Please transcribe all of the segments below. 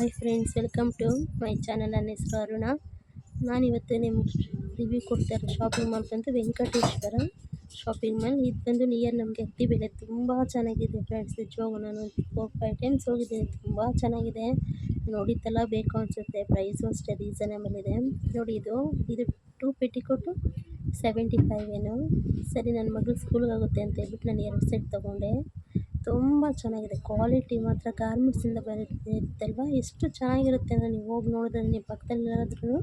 Hi friends welcome to my channel ನನ್ನ ಹೆಸರು ಅರುಣ ನಾನಿವತ್ತು ನಿಮ್ಗೆ ರಿವ್ಯೂ ಕೊಡ್ತಾ ಇರೋ ಶಾಪಿಂಗ್ ಮಾಲ್ ಬಂದು ವೆಂಕಟೇಶ್ವರ ಶಾಪಿಂಗ್ ಮಾಲ್ ಇದು ಬಂದು ನಿಯರ್ ನಮಗೆ ಅತ್ತಿ ಬೆಲೆ ತುಂಬ ಚೆನ್ನಾಗಿದೆ ಫ್ರೆಂಡ್ಸ್ ನಿಜವಾಗೂ ನಾನು ಫೋರ್ ಫೈವ್ ಟೈಮ್ಸ್ ಹೋಗಿದ್ದೀನಿ ತುಂಬ ಚೆನ್ನಾಗಿದೆ. ನೋಡಿದ್ದೆಲ್ಲ ಬೇಕು ಅನಿಸುತ್ತೆ ಪ್ರೈಸು ಅಷ್ಟೇ ರೀಸನೇಬಲ್ ಇದೆ. ನೋಡಿ ಇದು ಇದು ಟೂ ಪೆಟಿಕೋಟು ಸೆವೆಂಟಿ ಫೈವ್ ಏನು. ಸರಿ ನನ್ನ ಮಗಳು ಸ್ಕೂಲ್ಗೆ ಆಗುತ್ತೆ ಅಂತ ಹೇಳ್ಬಿಟ್ಟು ನಾನು ಎರಡು ಸೆಟ್ ತೊಗೊಂಡೆ. ತುಂಬ ಚೆನ್ನಾಗಿದೆ. ಕ್ವಾಲಿಟಿ ಮಾತ್ರ ಗಾರ್ಮೆಂಟ್ಸಿಂದ ಬರುತ್ತೆ ಇರುತ್ತಲ್ವ ಎಷ್ಟು ಚೆನ್ನಾಗಿರುತ್ತೆ ಅಂದರೆ ನೀವು ಹೋಗಿ ನೋಡಿದ್ರೆ ನಿಮ್ಮ ಪಕ್ಕದಲ್ಲಿ ಯಾರಾದ್ರೂ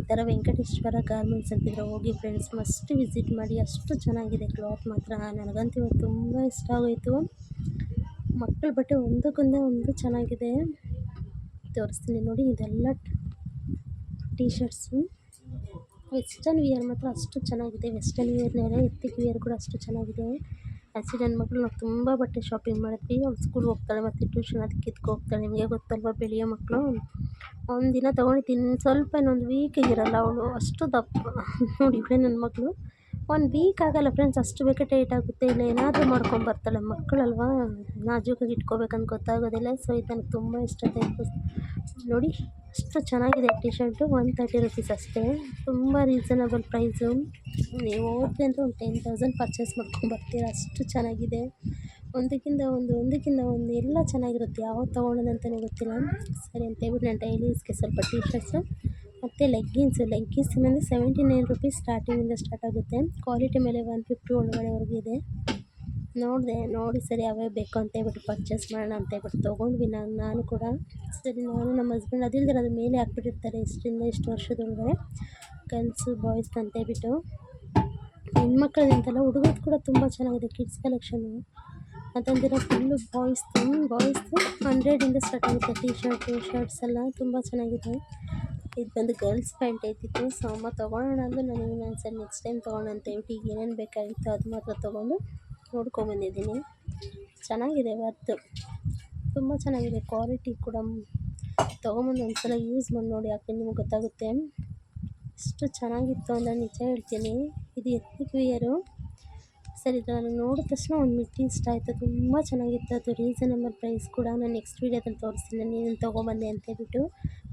ಈ ಥರ ವೆಂಕಟೇಶ್ವರ ಗಾರ್ಮೆಂಟ್ಸ್ ಅಂತಿದ್ರೆ ಹೋಗಿ ಫ್ರೆಂಡ್ಸ್ ಮಸ್ಟ್ ವಿಸಿಟ್ ಮಾಡಿ, ಅಷ್ಟು ಚೆನ್ನಾಗಿದೆ ಕ್ಲಾತ್ ಮಾತ್ರ. ನನಗಂತೂ ಇವತ್ತು ತುಂಬ ಇಷ್ಟ ಆಗೋಯಿತು. ಮಕ್ಕಳ ಬಟ್ಟೆ ಒಂದಕ್ಕೊಂದೇ ಒಂದು ಚೆನ್ನಾಗಿದೆ. ತೋರಿಸ್ತೀನಿ ನೋಡಿ, ಇದೆಲ್ಲ ಟೀ ಶರ್ಟ್ಸು ವೆಸ್ಟರ್ನ್ ವಿಯರ್ ಮಾತ್ರ ಅಷ್ಟು ಚೆನ್ನಾಗಿದೆ. ವೆಸ್ಟರ್ನ್ ವಿಯರ್ನೇ ಎತ್ತಿಕ್ ವಿಯರ್ ಕೂಡ ಅಷ್ಟು ಚೆನ್ನಾಗಿದೆ. ಆ್ಯಕ್ಚುಲಿ ನನ್ನ ಮಗಳು ನಾವು ತುಂಬ ಬಟ್ಟೆ ಶಾಪಿಂಗ್ ಮಾಡಿದ್ವಿ ಅವ್ಳು ಸ್ಕೂಲ್ಗೆ ಹೋಗ್ತಾಳೆ ಮತ್ತು ಟ್ಯೂಷನ್ ಅದಕ್ಕೆ ಇದಕ್ಕೆ ಹೋಗ್ತಾಳೆ. ನಿಮಗೆ ಗೊತ್ತಲ್ವ ಬೆಳೆಯೋ ಮಕ್ಕಳು ಒಂದು ದಿನ ತೊಗೊಂಡಿದ್ದೀನಿ. ಸ್ವಲ್ಪ ಇನ್ನೊಂದು ವೀಕ್ ಇರಲ್ಲ ಅವಳು. ಅಷ್ಟು ದಪ್ಪ. ನೋಡಿ ಇವಳೇ ನನ್ನ ಮಗಳು. ಒಂದು ವೀಕ್ ಆಗಲ್ಲ ಫ್ರೆಂಡ್ಸ್ ಅಷ್ಟು ಬೇಕೇ ಟೈಟ್ ಆಗುತ್ತೆ. ಇಲ್ಲ ಏನಾದರೂ ಮಾಡ್ಕೊಂಬರ್ತಾಳೆ ಮಕ್ಕಳಲ್ವಾ ನಾಜೂಕಾಗಿ ಇಟ್ಕೋಬೇಕಂತ ಗೊತ್ತಾಗೋದಿಲ್ಲ. ಸೊ ಇದು ನನಗೆ ತುಂಬ ಇಷ್ಟ ಆಯಿತು. ನೋಡಿ. ಅಷ್ಟು ಚೆನ್ನಾಗಿದೆ T shirt one thirty rupees ಅಷ್ಟೇ. ತುಂಬ ರೀಸನಬಲ್ ಪ್ರೈಸು ನೀವು ಹೋದ್ರಿ ಅಂದರೆ ಒಂದು ಟೆನ್ ತೌಸಂಡ್ ಪರ್ಚೇಸ್ ಮಾಡ್ಕೊಂಬರ್ತೀರ ಅಷ್ಟು ಚೆನ್ನಾಗಿದೆ. ಒಂದಕ್ಕಿಂತ ಒಂದು ಒಂದಕ್ಕಿಂತ ಒಂದು ಎಲ್ಲ ಚೆನ್ನಾಗಿರುತ್ತೆ. ಯಾವ್ದು ತೊಗೊಳೋದಂತಲೇ ಗೊತ್ತಿಲ್ಲ. ಸರಿ ಅಂತ ಹೇಳ್ಬಿಟ್ಟು ನಾನು ಡೈಲಿ ಸ್ವಲ್ಪ ಟಿ ಶರ್ಟ್ಸು ಮತ್ತು ಲೆಗ್ಗಿನ್ಸು ಲೆಗ್ಗಿನ್ಸ್ ಅಂದರೆ ಸೆವೆಂಟಿ ನೈನ್ ರುಪೀಸ್ ಸ್ಟಾರ್ಟಿಂಗಿಂದ ಸ್ಟಾರ್ಟ್ ಆಗುತ್ತೆ. ಕ್ವಾಲಿಟಿ ಮೇಲೆ ಒನ್ ಫಿಫ್ಟಿ ಒಳಗಡೆವರೆಗೂ ಇದೆ. ನೋಡಿದೆ, ನೋಡಿ ಸರಿ ಅವೇ ಬೇಕು ಅಂತ ಹೇಳ್ಬಿಟ್ಟು ಪರ್ಚೇಸ್ ಮಾಡೋಣ ಅಂತ ಹೇಳ್ಬಿಟ್ಟು ತೊಗೊಂಡ್ವಿ ನಾನು ನಾನು ಕೂಡ. ಸರಿ, ನಾನು ನಮ್ಮ ಹಸ್ಬೆಂಡ್ ಅದಿಲ್ಲದೆ ಅದ್ರ ಮೇಲೆ ಹಾಕ್ಬಿಟ್ಟಿರ್ತಾರೆ ಇಷ್ಟರಿಂದ ಇಷ್ಟು ವರ್ಷದೊಳಗಡೆ. ಗರ್ಲ್ಸು ಬಾಯ್ಸ್ ಅಂತ ಹೇಳ್ಬಿಟ್ಟು. ಹೆಣ್ಮಕ್ಳದಿಂತಲ್ಲ ಹುಡುಗರದ್ದು ಕೂಡ ತುಂಬ ಚೆನ್ನಾಗಿದೆ ಕಿಡ್ಸ್ ಕಲೆಕ್ಷನು ಅದಂದಿರ ಫುಲ್ಲು ಬಾಯ್ಸ್ ಬಾಯ್ಸ್ದು ಹಂಡ್ರೆಡಿಂದ ಸ್ಟಾರ್ಟ್ ಆಗುತ್ತೆ ಟಿ ಶರ್ಟು ಶರ್ಟ್ಸ್ ಎಲ್ಲ ತುಂಬ ಚೆನ್ನಾಗಿದೆ. ಇದು ಬಂದು ಗರ್ಲ್ಸ್ ಪ್ಯಾಂಟ್ ಐತಿತ್ತು ಸೊ ಅಮ್ಮ ತೊಗೊಳೋಣ ಅಂದರೆ ನನಗೆ ನಾನು ಸರಿ ನೆಕ್ಸ್ಟ್ ಟೈಮ್ ತೊಗೊಳ್ಳೋಣ ಅಂತ ಈಗ ಏನೇನು ಬೇಕಾಗಿತ್ತು ಅದು ಮಾತ್ರ ತೊಗೊಂಡು ನೋಡ್ಕೊಂಬಂದಿದ್ದೀನಿ. ಚೆನ್ನಾಗಿದೆ ವರ್ತು ತುಂಬ ಚೆನ್ನಾಗಿದೆ ಕ್ವಾಲಿಟಿ ಕೂಡ. ತೊಗೊಂಬಂದು ಒಂದು ಸಲ ಯೂಸ್ ಮಾಡಿ ನೋಡಿ ಯಾಕೆ ನಿಮಗೆ ಗೊತ್ತಾಗುತ್ತೆ. ಎಷ್ಟು ಚೆನ್ನಾಗಿತ್ತು ಅಂತ ನಿಜ ಹೇಳ್ತೀನಿ. ಇದು ಎತ್ನಿಕ್ ವಿಯರು ಸರಿ, ಇದು ನಾನು ನೋಡಿದ ತಕ್ಷಣ ಒಂದು ಮಿಟ್ಟಿ ಇಷ್ಟ ಆಯಿತು. ತುಂಬ ಚೆನ್ನಾಗಿತ್ತು. ಅದು ರೀಸನಬಲ್ ಪ್ರೈಸ್ ಕೂಡ. ನಾನು ನೆಕ್ಸ್ಟ್ ವೀಡಿಯೋದಲ್ಲಿ ತೋರಿಸ್ತೀನಿ. ನಾನು ಏನೇನು ತೊಗೊಂಬಂದೆ ಅಂತ ಹೇಳ್ಬಿಟ್ಟು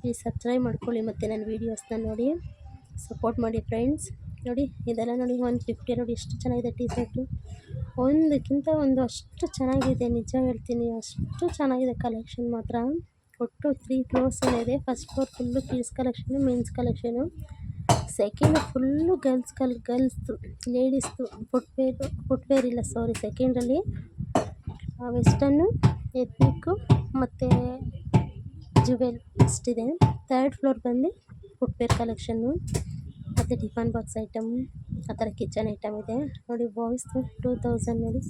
ಪ್ಲೀಸ್ ಸಬ್ಸ್ಕ್ರೈಬ್ ಮಾಡ್ಕೊಳ್ಳಿ ಮತ್ತು ನನ್ನ ವೀಡಿಯೋಸ್ನ ನೋಡಿ. ಸಪೋರ್ಟ್ ಮಾಡಿ ಫ್ರೆಂಡ್ಸ್ ನೋಡಿ, ಇದೆಲ್ಲ ನೋಡಿ, ಒಂದು ಫಿಫ್ಟಿ ನೋಡಿ, ಎಷ್ಟು ಚೆನ್ನಾಗಿದೆ ಟೀ ಶರ್ಟು ಒಂದಕ್ಕಿಂತ ಒಂದು ಅಷ್ಟು ಚೆನ್ನಾಗಿದೆ, ನಿಜ ಹೇಳ್ತೀನಿ, ಅಷ್ಟು ಚೆನ್ನಾಗಿದೆ ಕಲೆಕ್ಷನ್ ಮಾತ್ರ. ಒಟ್ಟು ತ್ರೀ ಫ್ಲೋರ್ಸ್ ಇದೆ. First floor full kids collection means collection second full girls ಕಲ್ ಗರ್ಲ್ಸ್ದು ಲೇಡೀಸ್ದು ಫುಟ್ವೇರು ಫುಟ್ವೇರ್ ಇಲ್ಲ ಸಾರಿ ಸೆಕೆಂಡಲ್ಲಿ ವೆಸ್ಟನ್ನು ಎತ್ನಿಕ್ಕು ಮತ್ತು ಜುವೆಲ್ ಇಷ್ಟಿದೆ ಥರ್ಡ್ ಫ್ಲೋರ್ ಬಂದು ಫುಟ್ವೇರ್ ಕಲೆಕ್ಷನ್ನು ಮತ್ತು ಟಿಫನ್ ಬಾಕ್ಸ್ ಐಟಮ್, ಆ ಥರ ಕಿಚನ್ ಐಟಮ್ ಇದೆ. ನೋಡಿ ಬಾಯ್ಸ್ ಟೂ ತೌಸಂಡ್ ನೋಡಿ.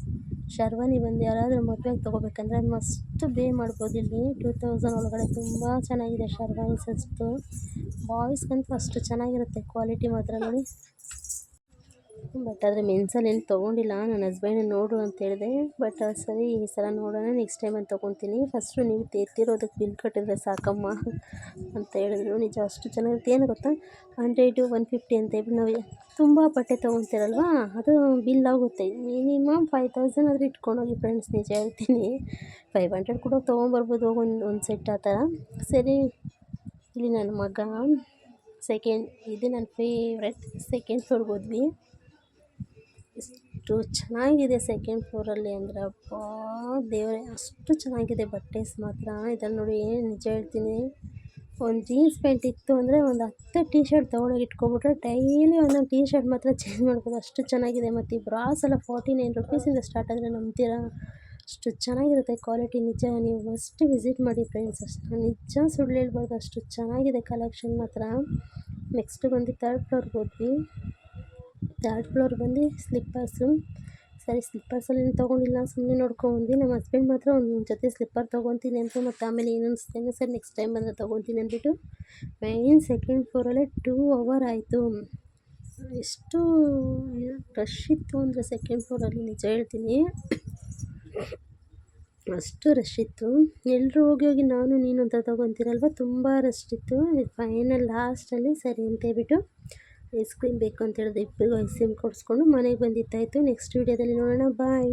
ಶರ್ವಾನಿ ಬಂದು ಯಾರಾದರೂ ಮದುವೆಗೆ ತೊಗೋಬೇಕಂದ್ರೆ ಮಸ್ಟ್ ಬೇ ಮಾಡ್ಬೋದು ಇಲ್ಲಿ. ಟೂ ತೌಸಂಡ್ ಒಳಗಡೆ ತುಂಬ ಚೆನ್ನಾಗಿದೆ ಶರ್ವಾನಿ ಅಷ್ಟು ಬಾಯ್ಸ್ಗಂತೂ ಅಷ್ಟು ಚೆನ್ನಾಗಿರುತ್ತೆ ಕ್ವಾಲಿಟಿ ಮಾತ್ರ ನೋಡಿ. ಬಟ್ ಆದರೆ ಮೆನ್ಸಲ್ಲಿ ಏನು ತೊಗೊಂಡಿಲ್ಲ ನನ್ನ ಹಸ್ಬೆಂಡ್ ನೋಡು ಅಂತ ಹೇಳಿದೆ. ಬಟ್ ಸರಿ ಈ ಸಲ ನೋಡೋಣ ನೆಕ್ಸ್ಟ್ ಟೈಮ್ ಅಂತ ತೊಗೊತೀನಿ. ಫಸ್ಟು ನೀವು ಎತ್ತಿರೋದಕ್ಕೆ ಬಿಲ್ ಕಟ್ಟಿದ್ರೆ ಸಾಕಮ್ಮ ಅಂತ ಹೇಳಿದ್ರು. ನಿಜ ಅಷ್ಟು ಚೆನ್ನಾಗಿರುತ್ತೆ. ಏನು ಗೊತ್ತಾ? ಹಂಡ್ರೆಡು ಒನ್ ಫಿಫ್ಟಿ ಅಂತ ಹೇಳ್ಬಿಟ್ಟು ನಾವು ತುಂಬ ಬಟ್ಟೆ ತೊಗೊತೀರಲ್ವಾ? ಅದು ಬಿಲ್ ಆಗುತ್ತೆ. ಮಿನಿಮಮ್ ಫೈವ್ ತೌಸಂಡ್ ಆದರೆ ಇಟ್ಕೊಂಡೋಗಿ ಫ್ರೆಂಡ್ಸ್ ನಿಜ ಹೇಳ್ತೀನಿ. ಫೈವ್ ಹಂಡ್ರೆಡ್ ಕೂಡ ತೊಗೊಂಬರ್ಬೋದು, ಒಂದು ಒಂದು ಸೆಟ್ ಆ ಥರ. ಸರಿ, ಇಲ್ಲಿ ನನ್ನ ಮಗ ಸೆಕೆಂಡ್ ಇದು ನನ್ನ ಫೇವ್ರೆಟ್ ಸೆಕೆಂಡ್ ತೊಡ್ಬೋದ್ವಿ ಎಷ್ಟು ಚೆನ್ನಾಗಿದೆ ಸೆಕೆಂಡ್ ಫ್ಲೋರಲ್ಲಿ ಅಂದರೆ ಅಪ್ಪಾ ದೇವರೇ, ಅಷ್ಟು ಚೆನ್ನಾಗಿದೆ ಬಟ್ಟೆಸ್ ಮಾತ್ರ. ಇದನ್ನು ನೋಡಿ ನಿಜ ಹೇಳ್ತೀನಿ. ಒಂದು ಜೀನ್ಸ್ ಪ್ಯಾಂಟ್ ಇತ್ತು ಅಂದರೆ ಒಂದು ಹತ್ತು ಟೀ ಶರ್ಟ್ ತೊಗೊಂಡೋಗಿ ಇಟ್ಕೊಬಿಟ್ರೆ ಡೈಲಿ ಒಂದೊಂದು ಟೀ ಶರ್ಟ್ ಮಾತ್ರ ಚೇಂಜ್ ಮಾಡ್ಬೋದು. ಅಷ್ಟು ಚೆನ್ನಾಗಿದೆ. ಮತ್ತು ಈ ಬ್ರಾಸ್ ಎಲ್ಲ ಫಾರ್ಟಿ ನೈನ್ ರುಪೀಸಿಂದ ಸ್ಟಾರ್ಟ್ ಆದರೆ ನಂಬ್ತೀರಾ? ಅಷ್ಟು ಚೆನ್ನಾಗಿರುತ್ತೆ ಕ್ವಾಲಿಟಿ ನಿಜ. ನೀವು ಫಸ್ಟ್ ವಿಸಿಟ್ ಮಾಡಿ ಫ್ರೆಂಡ್ಸ್ ಅಷ್ಟು ನಿಜ ಸುಳ್ಳು ಹೇಳ್ಬಾರ್ದು. ಅಷ್ಟು ಚೆನ್ನಾಗಿದೆ ಕಲೆಕ್ಷನ್ ಮಾತ್ರ. ನೆಕ್ಸ್ಟ್ ಬಂದು ತರ್ಡ್ ಫ್ಲೋರ್ಗೆ ಹೋದ್ವಿ. ತರ್ಡ್ ಫ್ಲೋರ್ ಬಂದು ಸ್ಲಿಪ್ಪರ್ಸು ಸರಿ ಸ್ಲಿಪ್ಪರ್ಸಲ್ಲಿ ಏನು ತೊಗೊಂಡಿಲ್ಲ ಸುಮ್ಮನೆ ನೋಡ್ಕೊಂಡ್ಬಂದ್ವಿ ನಮ್ಮ ಹಸ್ಬೆಂಡ್ ಮಾತ್ರ ಒಂದು ಜೊತೆ ಸ್ಲಿಪ್ಪರ್ ತೊಗೊತೀನಿ ಅಂತ ಮತ್ತು ಆಮೇಲೆ ಏನು ಅನಿಸ್ದಂಗೆ ಸರಿ ನೆಕ್ಸ್ಟ್ ಟೈಮ್ ಬಂದರೆ ತೊಗೊತೀನಿ ಅಂದ್ಬಿಟ್ಟು ಮೇಯ್ನ್ ಸೆಕೆಂಡ್ ಫ್ಲೋರಲ್ಲೇ ಟೂ ಅವರ್ ಆಯಿತು ಎಷ್ಟು ರಶ್ ಇತ್ತು ಅಂದರೆ ಸೆಕೆಂಡ್ ಫ್ಲೋರಲ್ಲಿ ನಿಜ ಹೇಳ್ತೀನಿ ಅಷ್ಟು ರಶ್ ಇತ್ತು ಎಲ್ಲರೂ ಹೋಗಿ ಹೋಗಿ ನಾನು ನೀನು ಅಂತ ತೊಗೊತೀರಲ್ವ ತುಂಬ ರಶ್ ಇತ್ತು ಫೈನಲ್ ಲಾಸ್ಟಲ್ಲಿ ಸರಿ ಅಂತ ಹೇಳ್ಬಿಟ್ಟು ಐಸ್ ಕ್ರೀಮ್ ಬೇಕು ಅಂತ ಹೇಳಿದ್ರೆ ಇಬ್ಬರಿಗೂ ಐಸ್ ಕ್ರೀಮ್ ಕೊಡಿಸ್ಕೊಂಡು ಮನೆಗೆ ಬಂದಿದ್ದಾಯಿತು. ನೆಕ್ಸ್ಟ್ ವೀಡಿಯೋದಲ್ಲಿ ನೋಡೋಣ. ಬಾಯ್